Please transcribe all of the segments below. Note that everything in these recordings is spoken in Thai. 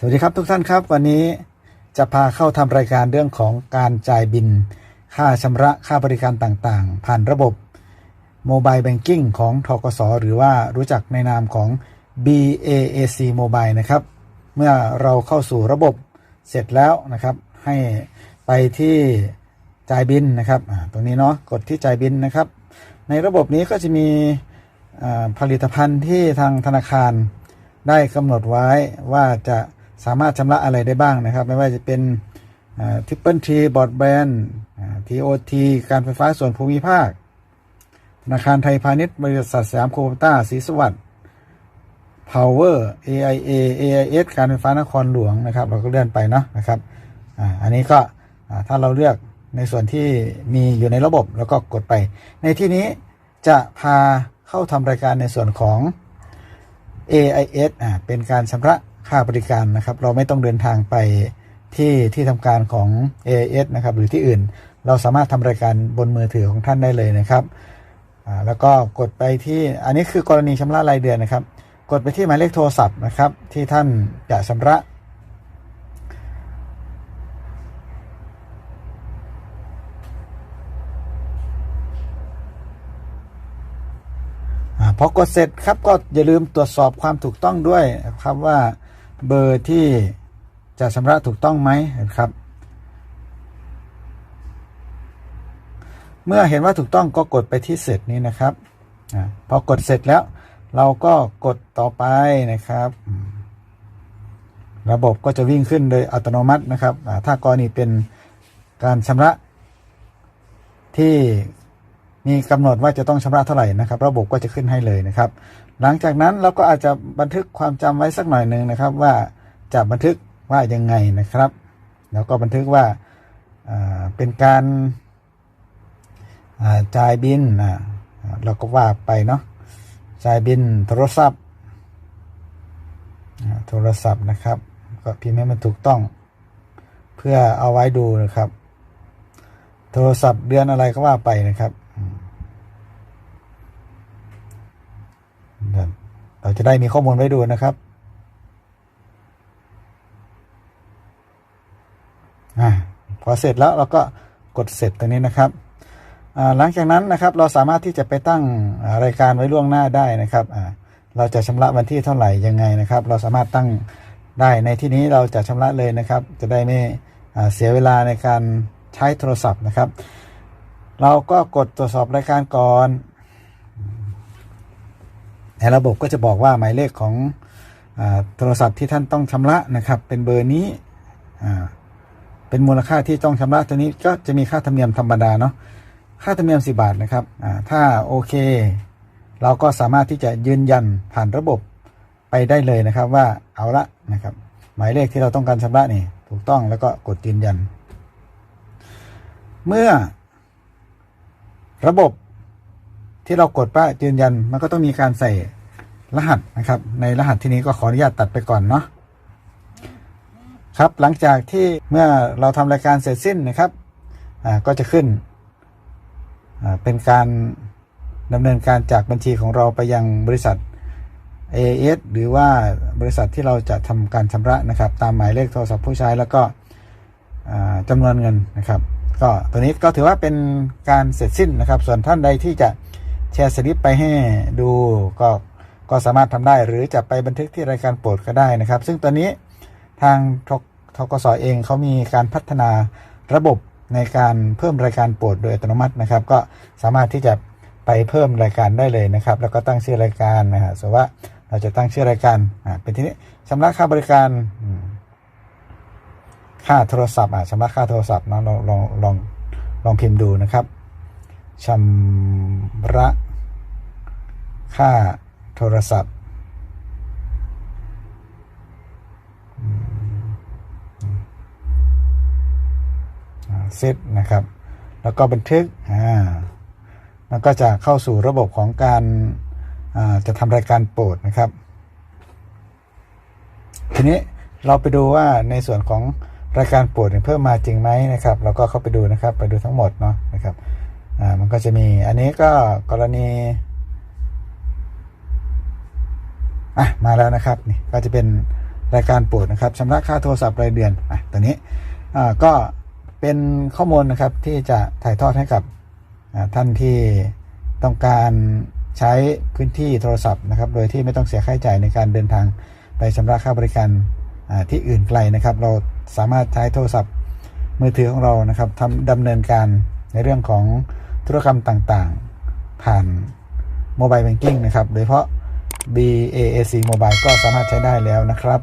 สวัสดีครับทุกท่านครับ วันนี้จะพาเข้าทำรายการเรื่องของการจ่ายบิน ค่าชำระค่าบริการต่างๆ ผ่านระบบโมบายแบงกิ้งของทกสหรือว่ารู้จักในนามของ BAAC Mobile นะครับ เมื่อเราเข้าสู่ระบบเสร็จแล้วนะครับ ให้ไปที่จ่ายบินนะครับตรงนี้เนาะกดที่จ่ายบินนะครับ ในระบบนี้ก็จะมีผลิตภัณฑ์ที่ทางธนาคารได้กำหนดไว้ว่าจะ สามารถชำระอะไรได้บ้างนะครับ ไม่ว่าจะเป็นทิปเปิลทีบอร์ดแบนทีโอทีการไฟฟ้าส่วนภูมิภาค ธนาคารไทยพาณิชย์ บริษัทสยามโคมต้าศรีสวัสดิ์ Power AIA AIS การไฟฟ้านครหลวงนะครับ เราก็เลื่อนไปเนาะนะครับออันนี้ก็ถ้าเราเลือกในส่วนที่มีอยู่ในระบบแล้วก็กดไป ในที่นี้จะพาเข้าทำรายการในส่วนของ AIS อเป็นการชำระ ค่าบริการนะครับ เราไม่ต้องเดินทางไปที่ที่ทำการของ AIS นะครับ หรือที่อื่น เราสามารถทำรายการบนมือถือของท่านได้เลยนะครับแล้วก็กดไปที่อันนี้คือกรณีชำระรายเดือนนะครับ กดไปที่หมายเลขโทรศัพท์นะครับ ที่ท่านจะชำระพอกดเสร็จครับก็อย่าลืมตรวจสอบความถูกต้องด้วยครับว่า เบอร์ที่จะชำระถูกต้องไหมนะครับ เมื่อเห็นว่าถูกต้องก็กดไปที่เสร็จนี้นะครับอพอกดเสร็จแล้วเราก็กดต่อไปนะครับ ระบบก็จะวิ่งขึ้นโดยอัตโนมัตินะครับ ถ้ากรณีเป็นการชำระที่ มีกำหนดว่าจะต้องชำระเท่าไหร่นะครับ ระบบก็จะขึ้นให้เลยนะครับ หลังจากนั้นเราก็อาจจะบันทึกความจำไว้สักหน่อยหนึ่งนะครับ ว่าจะบันทึกว่ายังไงนะครับ แล้วก็บันทึกว่าเป็นการจ่ายบินเราก็ว่าไปเนาะจ่ายบินโทรศัพท์โทรศัพท์นะครับ ก็พิมพ์ให้มันถูกต้อง เพื่อเอาไว้ดูนะครับ โทรศัพท์เดือนอะไรก็ว่าไปนะครับ เรา จะได้มีข้อมูลไว้ดูนะครับอพอเสร็จแล้วเราก็กดเสร็จตรงนี้นะครับหลังจากนั้นนะครับเราสามารถที่จะไปตั้งรายการไว้ล่วงหน้าได้นะครับเราจะชำระวันที่เท่าไหร่ยังไงนะครับ เราสามารถตั้งได้ในที่นี้เราจะชำระเลยนะครับ จะได้ไม่เสียเวลาในการใช้โทรศัพท์นะครับ เราก็กดตรวจสอบรายการก่อน ในระบบก็จะบอกว่าหมายเลขของอโทรศัพท์ที่ท่านต้องชำระนะครับ เป็นเบอร์นี้เป็นมูลค่าที่ต้องชำระตัวนี้ก็จะมีค่าธรรมเนียมธรรมดาเนาะค่าธรรมเนียม 10 บาทนะครับถ้าโอเค เราก็สามารถที่จะยืนยันผ่านระบบไปได้เลยนะครับว่าเอาละนะครับ หมายเลขที่เราต้องการชำระนี่ถูกต้องแล้วก็กดยืนยัน เมื่อระบบ ที่เรากดป้ายืนยันมันก็ต้องมีการใส่รหัสนะครับ ในรหัสที่นี้ก็ขออนุญาตตัดไปก่อนเนาะครับหลังจากที่เมื่อเราทำรายการเสร็จสิ้นนะครับอ่าก็จะขึ้นอ่าเป็นการดำเนินการจากบัญชีของเราไปยังบริษัท AS หรือว่าบริษัทที่เราจะทำการชำระนะครับ ตามหมายเลขโทรศัพท์ผู้ใช้แล้วก็อ่าจำนวนเงินนะครับ ก็ตัวนี้ก็ถือว่าเป็นการเสร็จสิ้นนะครับ ส่วนท่านใดที่จะ ชร์สลิปไปให้ดูก็ก็สามารถทำได้ หรือจะไปบันทึกที่รายการโปรดก็ได้นะครับ ซึ่งตอนนี้ทางทกทกสเองเขามีการพัฒนาระบบในการเพิ่มรายการโปรดโดยอัตโนมัตินะครับ ก็สามารถที่จะไปเพิ่มรายการได้เลยนะครับ แล้วก็ตั้งชื่อรายการนะฮะสว่าเราจะตั้งชื่อรายการอ่าเป็นที่นี้ชำระค่าบริการค่าโทรศัพท์อะชำระค่าโทรศัพท์นะลองลองลองลองพิมพ์ดูนะครับชำระ ค่าโทรศัพท์ เซตนะครับ แล้วก็บันทึกอ่าแล้วก็จะเข้าสู่ระบบของการาจะทำรายการโปรดนะครับ ทีนี้เราไปดูว่าในส่วนของรายการโปรดเพิ่มมาจริงไหมนะครับ เราก็เข้าไปดูนะครับ ไปดูทั้งหมดเนาะนะครับ มันก็จะมีอันนี้ก็กรณี อะมาแล้วนะครับนี่ก็จะเป็นรายการโปรดนะครับชำระค่าโทรศัพท์รายเดือนอะตัวนี้อ่าก็เป็นข้อมูลนะครับที่จะถ่ายทอดให้กับท่านที่ต้องการใช้พื้นที่โทรศัพท์นะครับ โดยที่ไม่ต้องเสียค่าใช้จ่ายในการเดินทางไปชำระค่าบริการที่อื่นไกลนะครับ เราสามารถใช้โทรศัพท์มือถือของเรานะครับทำดำเนินการในเรื่องของธุรกรรมต่างๆ ผ่านโมบายแบงกิ้งนะครับ โดยเฉพาะ BAAC Mobile ก็สามารถใช้ได้แล้วนะครับ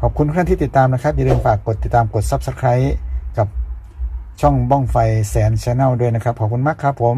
ขอบคุณทุกท่านที่ติดตามนะครับ อย่าลืมฝากกดติดตามกด Subscribe กับช่องบ้องไฟแสนชาแนลด้วยนะครับ ขอบคุณมากครับผม